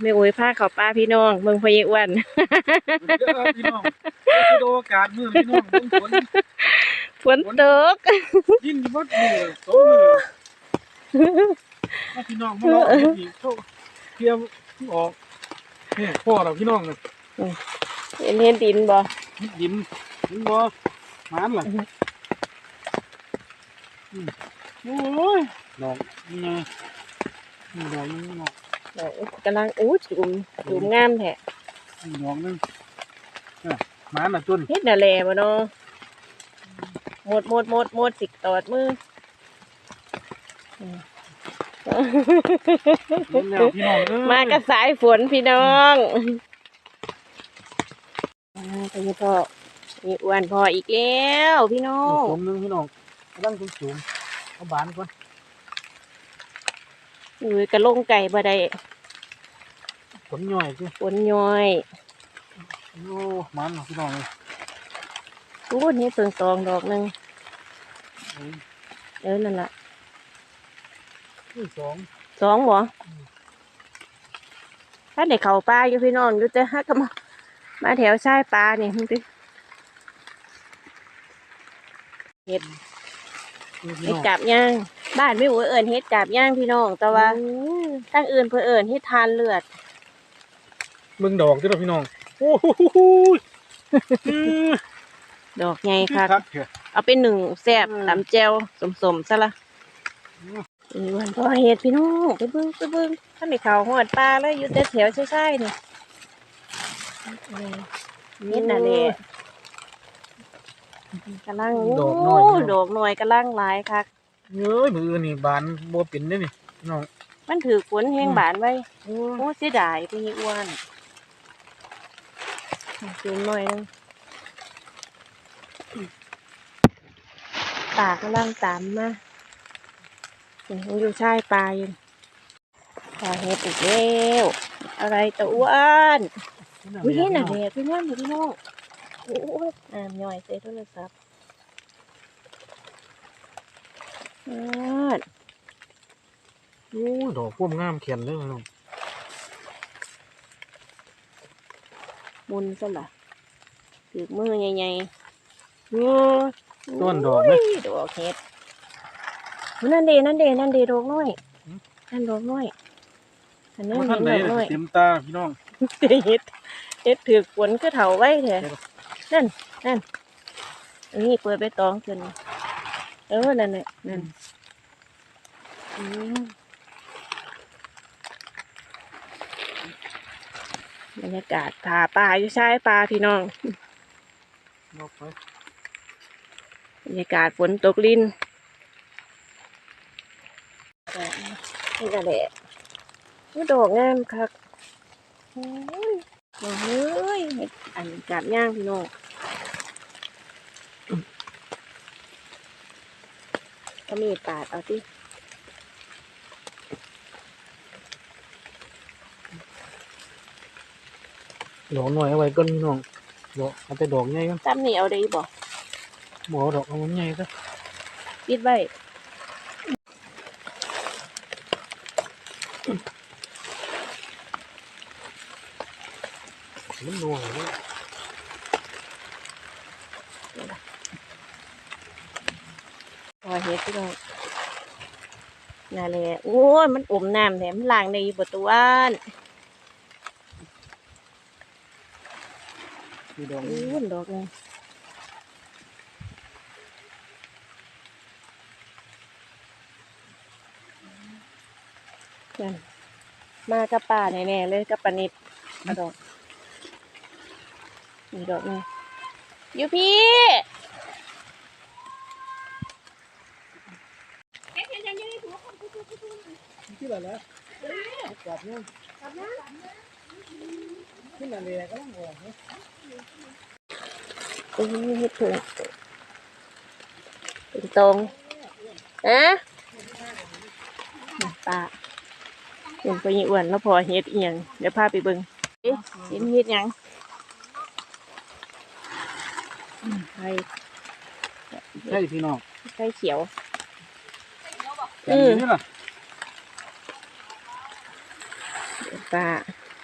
ไม่โอ้ยผ้าเขาวป้าพี่น้องเมืองพะเยอ้วนเด้อพี่น้องคือโดอากาศมื้อพี่น้องเบิ่งฝนฝนตกยินดีบ่มื้อสองมื้อถ้าพี่น้องมาลองเฮ็ดอีกโทษเทียมออกนี่พ่อเราพี่น้องน่ะเห็นเห็นดินบ่เฮ็ดดินเห็นบ่หมานล่ะอืมโอ้ยดอกนี่ไงนี่ดอกนึงดอก กำลังอู้จุ่มจุ่มงามแท้นี่ดอกนึงอะหมานน่ะต้นเฮ็ดน่ะแลบ่เนาะหมดหมดหมดหมดสิตอดมือเห็นแล้วพี่น้องเอ้ยมากับสายฝนพี่น้องอ่าไปนี่พ่อมีอ้วนพ่ออีกแล้วพี่น้องผมนึงพี่น้องกำลังสูงๆเอาบานก่อนอุ้ยกระลงไก่บ่ได้ ผลย่อยสิฝนย้อยโอ้มันพี่น้องเลยโอ้นี่เพิ่งตองดอกหนึงเอ้ยเออนั่นล่ะที่สองสองบ่ถ้าได้เข้าป่าอยู่พี่น้องอยู่แต่ฮักก็มามาแถวชายป่านี่มึงติเฮ็ดนี่พี่เฮ็ดน้องกาบย่างบ้านไม่โอ้ยเอิ้นเฮ็ดกาบย่างพี่น้องแต่ว่าทางอื่นเพิ่นเอิ้นเฮ็ดทานเลือด เบิ่งดอกที่เราพี่น้อง โอ้โหดอกใหญ่คัค่ะกเถอะ เอาเป็นหนึ่งแซ่บอืม ตำแจ่วสมๆซะละอีวันพ่อเฮ็ดพี่น้องไปเบิ่งไปเบิ่งท่านได้เข้าฮอดป่าเลยอยู่แต่แถวใช่ๆนี่เฮ็ดน่ะแหละกำลังดอกน้อย โดอกน้อยกำลังหลายคัก เอ้ยมือนี่บานบ่เป็นเด้นี่พี่น้อง มันถือฝนแห้งอืม บานไว้ โอ้โอ้เสียดายพี่อ้วน จูมหน่อยนึงปากำลังตามมาอยู่ชายปลาอยู่ปลาเห็ดอีกแล้วอะไรตัวอ้วนอุ้ยหนน่ะเด็กพี่น้องพี่น้องโอ้ยน้ำย่อยใส่โทรศัพท์อดโอ้ดอกพุ่มงามแขนเลยพี่น้อง มุนซะละถือมือใหญ่โอ้ยๆต้นดอกไหมยดอกเห็ดนั่นเดนั่นเดนั่นเดดอกน้อยหืมนั่นดอกน้อยอันนี้บ่เห็ทันนได้ดอกน้อยเต็มตาพี่น้องเห็ดเห็ดถือฝนก็เถาไว้เถอะนั่นนั่นอันนี้เปิดไปตองขึ้นเออนั่นแหละนั่นอืม บรรยากาศผาป่าอยู่ชายป่าพี่น้องดอกไปบรรยากาศฝนตกลินนี่ก็แหละนี่ดอกงามคักโอ้ยโอ้ยอันกาบย่างพี่น้องก็มีปาดเอาที่ ดอกหน่อยเอาไว้ก่อนพี่น้องดอกเอาแต่ดอกใหญ่กันตั้มนี่เอาได้บ่บ่เอาดอกเอาใหญ่ซะปิดไว้มันหน่อยเลยพอเฮ็ดพี่น้องนั่นแหละโอ้ยมันอมน้ำแถมนล้างในบ่ตัวอัน มีดอกอู้นี้ยดอกหนึงนั่นมากับป่าแน่ๆเลยกับปานิดเอาดอกมีดอกหนึงอยู่พี่ที่ไหนแล้วกลับเนี่ยที่ไหนเลยก็ต้องออกนะ อุ้ยเฮ็ดถุงเป็นตรงอะป่าเห็นไปยี่อ้วนแล้วพอเฮ็ดอีหยังเดี๋ยวพาไปเบิ่งเอ๊ะเห็นเฮ็ดหยังอืมไข่ใช่พี่น้องไข่เขียวแขนอยู่นี่ล่ะป่า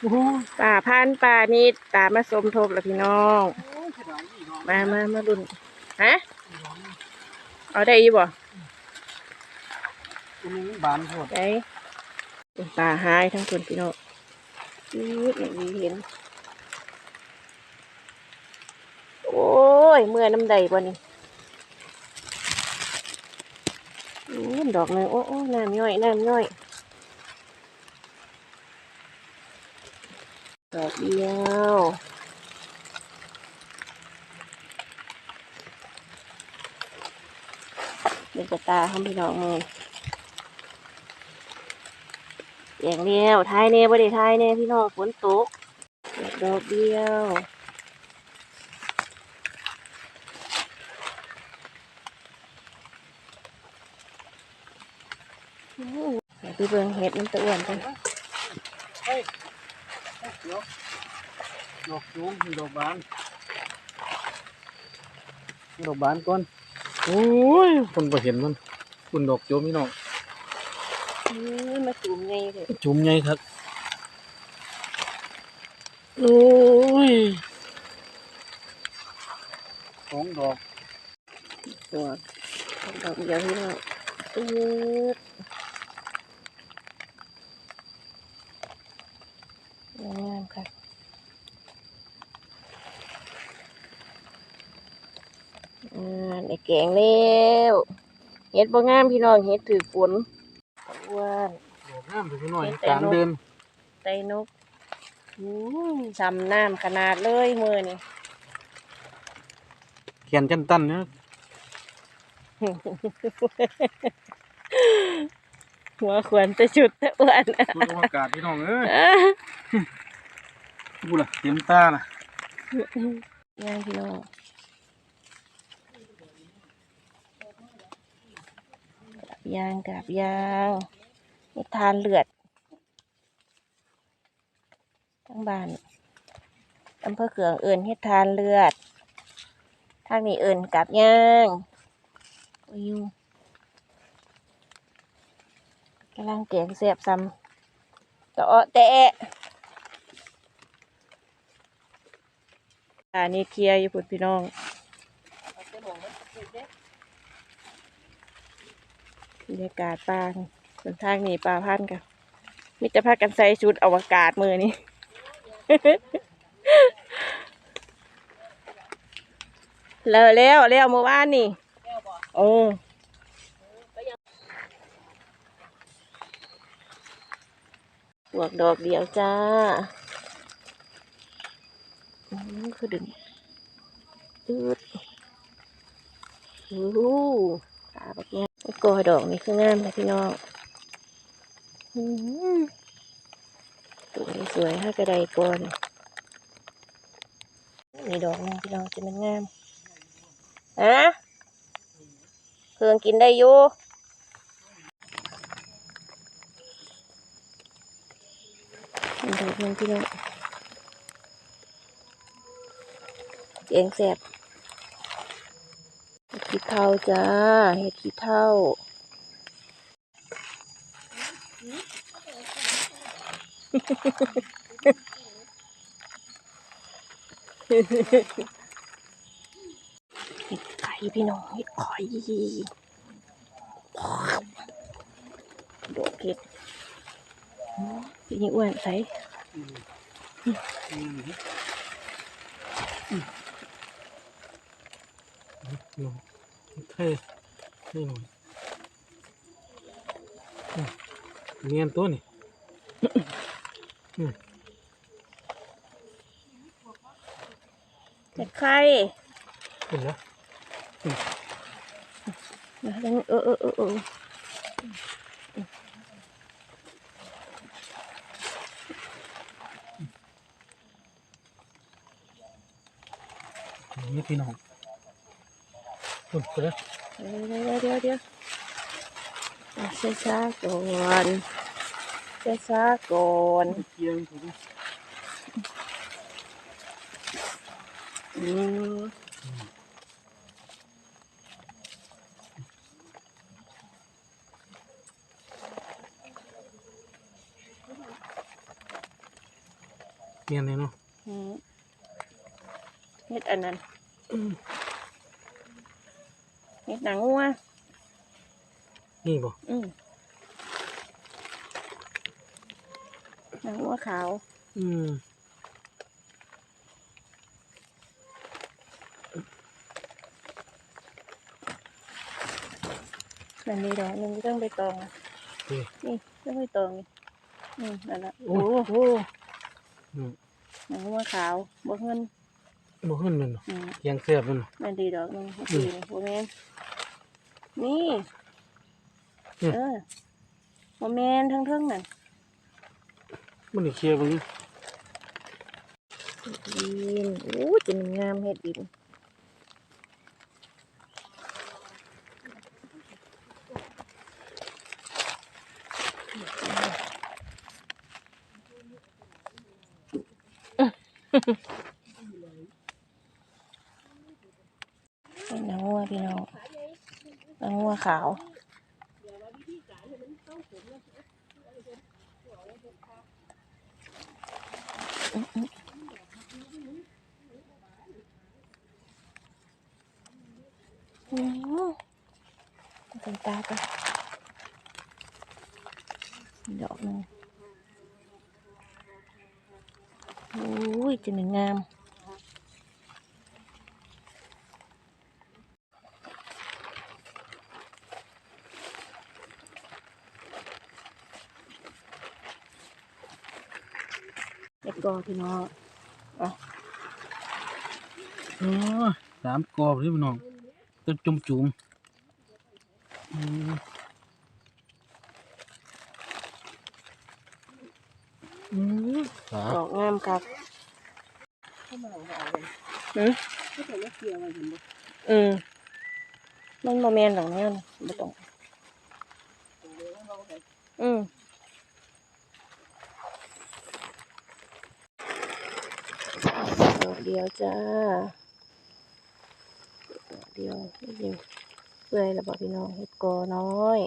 โอ้โหป่าพันธุ์ป่านิดตามมาสมทบแล้วพี่น้องเสียดายอีกเนาะมามามาดุนฮะเอาได้อีบ่ตัวนี้บานโพดได้ป่าหายทั้งคนพี่น้องอืดอย่างนี้เห็น โอ้ย เมื่อน้ำใดบ่นี่อืมดอกหนึงโอ้โอ้น้ำย่อยน้ำย่อย ดอกเดียวเป็นกระตาทำพี่น้องมืออย่างเดียวทายเน่บ่ได้ทายเน่พี่น้องฝนตกดอกเดียวอู้เดี๋ยวไปเบิ่งเห็ดมันตะอ้วนกัน ยเดี๋ยวดอกจูงดอกบานดอกบานก่อนโอ้ยคนไปเห็นมันคุณดอกโจมพี่น้องอืมมาจุ่มไงเลยจุ่มใหญ่ครับโอ้ยสองดอกตัวดอกเดียวพี่น้องอืดงามค่ะอ่า ในแกงแล้วเห็ดบ่งามพี่น้องเห็ดถือฝนอ้วนดอกงามเลยพี่น้อยเห็นแต่กลางนกเดินไตนกอืมช้ำน้ำขนาดเลยมือนี่เขียนจันตันเนี่ยหัวขวนจะชุดแต่อ้วนดูอากาศพี่น้องเอ้ยดูล่ะเต็มตาล่ะย่างพี่น้องกับ ยางกับยางนี่ทานเลือดทั้งบ้านอำเภอเขืองเอินเฮ็ดทานเลือดทางนี้เอินกับยางอยอยู่กำลังแกงเสียบซ้ำตะเอะแตะอันนี้เคลียร์อยู่พุ่นพี่น้อง บรรยากาศปลาส่วนทางนี้ปลาพันกันมิตรภาคกันใส่ชุดอวกาศมือนี้แล้วแล้วแล้วเมื่อวานนี่โอ้ปวกดอกเดียวจ้าอืมคือดึงอืดอู้ตาแบบเนี้ย กอดอกนี่คืองามนะพี่น้องตัวสวยถ้ากระไดกอนมีดอกนึงพี่น้องจะมันงามฮะเครื่องกินได้อยู่มันดอกนึงพี่น้องเสียงแสบ ขี้เท่าจ้า เห็ดขี้เท่าเห็ดไข่พี่น้องเห็ดไข่โดดเห็ดอ๋อพี่นี่อ้วนใส่ลง เท่นี่หน่อยอืมเนียนตัวนี่เห็ดไข่เห็นแล้วนะแล้วเออเออเออเออนี่พี่น้อง คุณไปแล้วเดี๋ยวเดี๋ยวเดี๋ยวเช้าช้าๆก่อนเช้าช้าๆก่อนเกียงถูกอืมเมียนเลยเนาะอืมเฮ็ดอันนั้นอืม เฮ็ดหนังงัวนี่บ่อืมหนังงัวขาว อืมนั่นนี่ดอกหนึงเรื่องใบตองอะนี่นี่เรื่องใบตองนี่อืมนั่นละโอ้โอ้โหอืมหนังงัวขาวบ่เงินบ่ขึ้นแมันเนาะอืมยังเสียบแมันเนาะนั่นดีดอกหนึงเมื่อกี้นี่บ่แม่น นี่ อืม เออบ่แม่นทั้งเทิงนั่นมันนี่เคลียร์เบิ่งดินโอ้จะมันงามเฮ็ดดินเป็นนางงัวพี่น้อง นางงัวขาว อืมเป็นตาไปดอกหนึงโอ้ยจะหนึ่งงาม เด็กก อพี่น้องอ๋อสามกอบนี่พี่น้องต้นจุ่มจุ่มๆอืมอืมขาดอกงามครับอืมอืมมันโมเมนดอกนี้นะไม่ต้องอืม อกเดียวจ้าดอกเดียวนี่จริงเปื่อยแล้วบอกพี่น้องเห็ดกอน้อย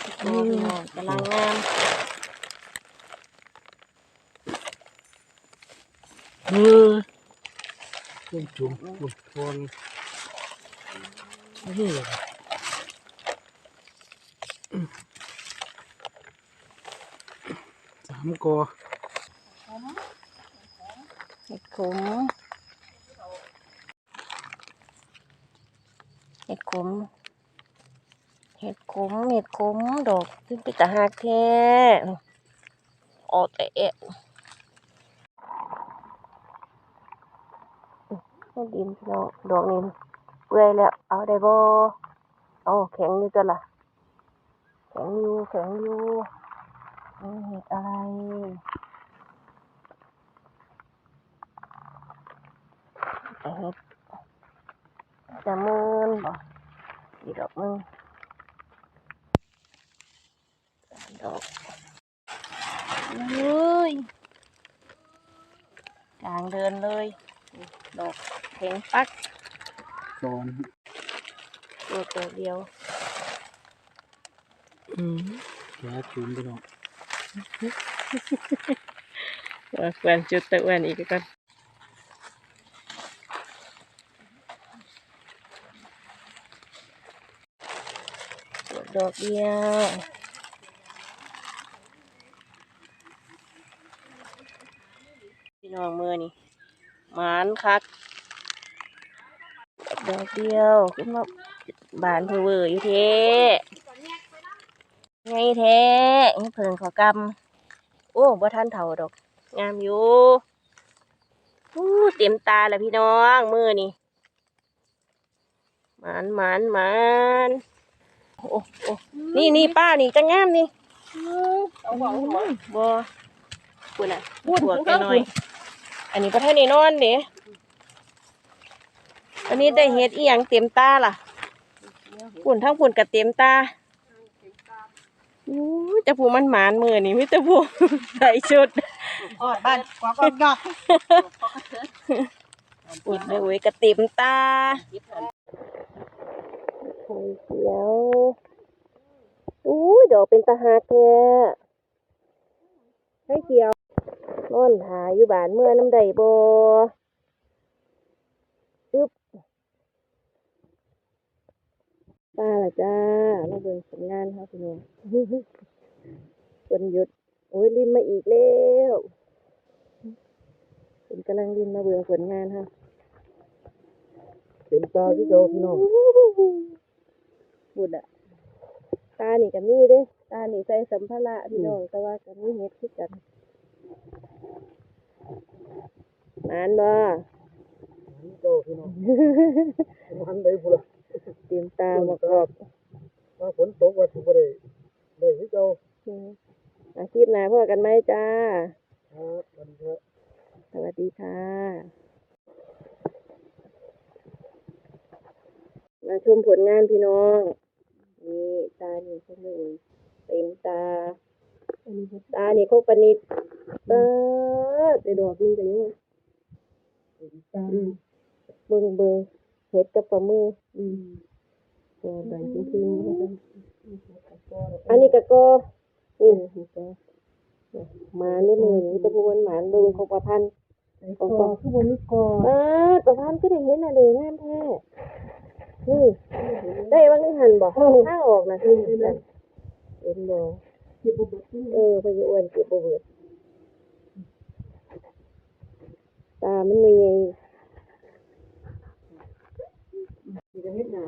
เห็ดกอพี่น้องกำลังงามเออจุ่มจุ่มบุญพรนี่อืมสาม กอเห็ดขมเห็ดขมเห็ดขมเห็ดขมดอกขึ้นไปตะหักแท้ออกแต่เอะให้ดินพี่น้องดอกนี้เปื่อยแล้ว เอาได้บ่เอาแข็งอยู่จ้ะล่ะแข็งอยู่แข็งอยู่ นี่เห็ดอะไรเฮ็ดจะมืนบ่อีกดอกหนึงดอกเฮ้ยกลางเดินเลย ดอกเพ่งปักตอนตัวตัวเดียว อืมแกจุ่มไปเนาะว่าควรจุดตะอ้วนอีกก่อนดอกเดียวพี่น้องมือนี่หมานคักดอกเดียวขึ้นมาบานเพอเวอร์อยู่เท่ ไงแท้นี่เพิ่งเขอกำโอ้บ่ทันเท่าดอก งามอยู่อู้เต็มตาแล้วพี่น้องมือนี่หมานหมานหมานโอ้โอ้นี่นี่ป้านี่จะงามนี่เอาบอกหัวบ่ปุ่นอะหัวแกหน่อย อันนี้ประเทศนี้นอนเด้อันนี้ได้เฮ็ดอีหยังเต็มตาล่ะปุ่นทั้งปุ่นกับเต็มตา อู้จะผู้มันหมานมือนี่มิตรผู้ใส่ชุดออดบ้านกว่าก็ยอดอุดเลยกระติมตาไข่เขียวอู้ดอกเป็นตาหักแท้ให้เขียวนอนหาอยู่บ้านเมื่อน้ำใดบ่อึบ ป้าล่ะจ้ามาเบิ่งผลงานเฮาพี่น้องวันหยุด โอ้ยลินมาอีกแล้วเป็นกำลังลินมาเบิ่งผลงานเฮาเต็มตาที่เจ้าพี่น้องบุดอะตานี่ก็มีเด้ตานี่ใส่สัมภาระพี่น้องแต่ว่าก็มีเฮ็ดคือกันมานบ่เจ้าพี่น้องมันได้พุ่นละ เตรียมตาหมอกรอบถ้าฝนตกว่าสิบ่ได้ได้ที่เจ้าอืมอาชีพหน้าพ่อกันไหมจ้า ครับมันก็สวัสดีค่ะ มาชมผลงานพี่น้อง นี่ตานี่เขาเลยเต็มตา ตานี่เขาประนิดเออแต่ดอกหนึงก็ยังว่าตามเบิ่งเบิ่ง เห็ดกับปลามืออืมตัวแบ่งจริงๆนะคะอันนี้ก็ก็อืมหมาในมือนี่ตะพูนหมานเบิ่งของประพันธ์ของประคือบนนี้กอเออประพันธ์ก็ได้เห็นอะไรงามแท้นี่ได้ว่างหันบ่ถ้างออกนะเห็นบ่เก็บบุบเออพยาอ้วนเก็บบ่เบิดตามันมีไง จะเฮ็ดหน